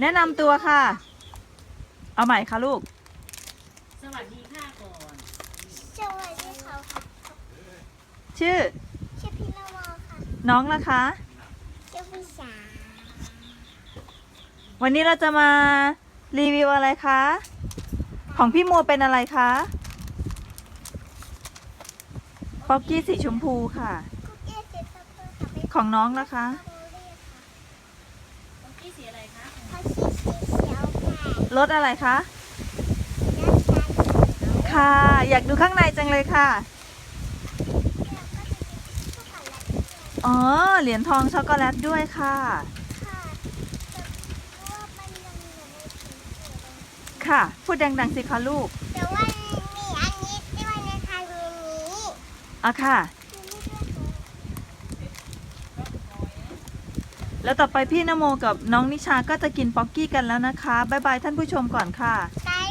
แนะนำตัวค่ะ เอาใหม่ค่ะลูก สวัสดีค่ะก่อนสวัสดีค่ะชื่อ ชื่อพี่นโมค่ะ น้องนะคะ ชื่อพี่สาวันนี้เราจะมารีวิวอะไรคะ ของพี่โมเป็นอะไรคะป๊อกกี้สีชมพูค่ะคุกกี้สีส้มค่ะเป็นของน้องนะคะโมเรียค่ะ ต้องกี้สีอะไรคะเขาชื่อสีเขียวค่ะรสอะไรคะน้ำตาลค่ะ อยากดูข้างในจังเลยค่ะแล้วก็จะมีช็อกโกแลตด้วยอ๋อ เหรียญทองช็อกโกแลตด้วยค่ะ ค่ะแต่ว่ามันยังอยู่ในถุงอยู่เลยค่ะพูดดังๆสิคะลูก แต่ว่ามีอันนี้ด้วยนะคะมีนี้อะค่ะ มีนี้ด้วยค่ะ แล้วต่อไปพี่นโมกับน้องนิชาก็จะกินป๊อกกี้กันแล้วนะคะ บ๊ายบายท่านผู้ชมก่อนค่ะ บาย